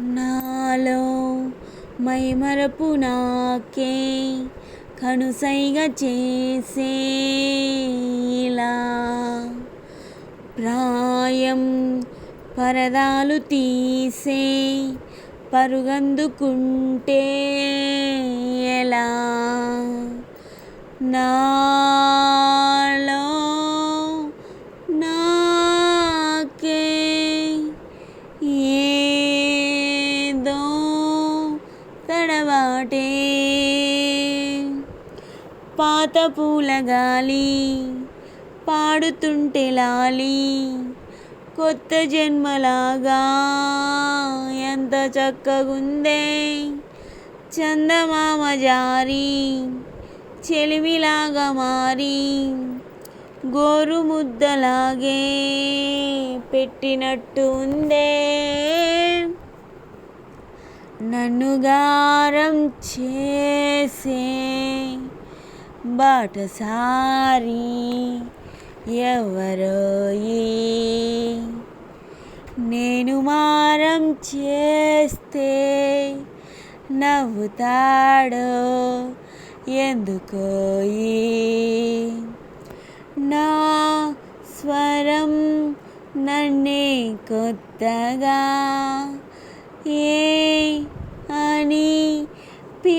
నాలో మైమరపు నాకే కనుసైగా చేసేలా. ప్రాయం పరదాలు తీసే పరుగందుకుంటే ఎలా నా తడబాటే పాత పూల గాలి పాడుతుంటే లాలి కొత్త జన్మలాగా ఎంత చక్కగుందే. చందమామ జారి చెలిమిలాగా మారి గోరు ముద్దలాగే పెట్టినట్టు ఉందే. నన్ను గారం చేసే బాటసారి ఎవరోయి నేను మారం చేస్తే నవ్వుతాడో ఎందుకోయి నా స్వరం నన్నే కొత్తగా ఏ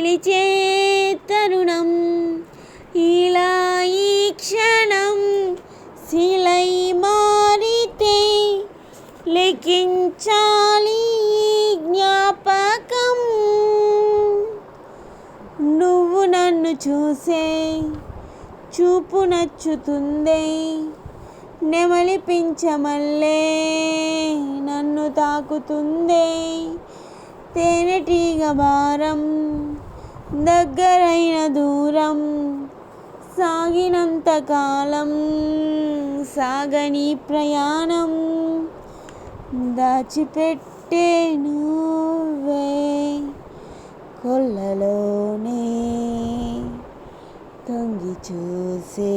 పిలిచే తరుణం ఇలా ఈ క్షణం శిలై మారితే లెక్కించాలి జ్ఞాపకం. నువ్వు నన్ను చూసే చూపు నచ్చుతుందే. నెమలిపించమల్లే నన్ను తాకుతుందే. తేనెటీగ భారం దగ్గరైన దూరం సాగినంత కాలం సాగని ప్రయాణం దాచిపెట్టే నువ్వే కొల్లలోనే తొంగి చూసే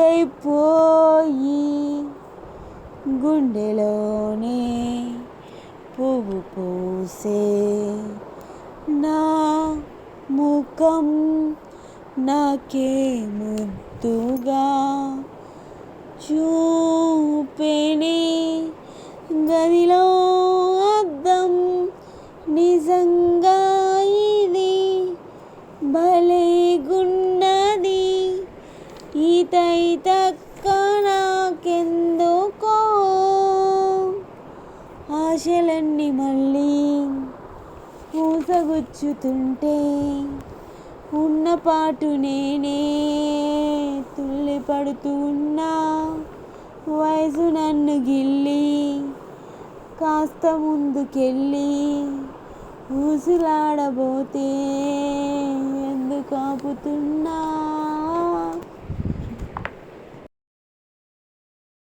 సిగ్గుమొగ్గైపోయి గుండెలోనే పువ్వు పూసే నా ముఖం నాకే ముద్దుగా చూపెనే గదిలో అద్దం నిజంగా ఇది భలే గున్నది ఈతై ఆశలన్నీ మళ్ళీ పూసగుచ్చుతుంటే ఉన్న పాటు నేనే తుల్లి పడుతూ ఉన్నా వయసు నన్ను గిల్లి కాస్త ముందుకెళ్ళి ఊసులాడబోతే ఎందుకు ఆపుతున్నా?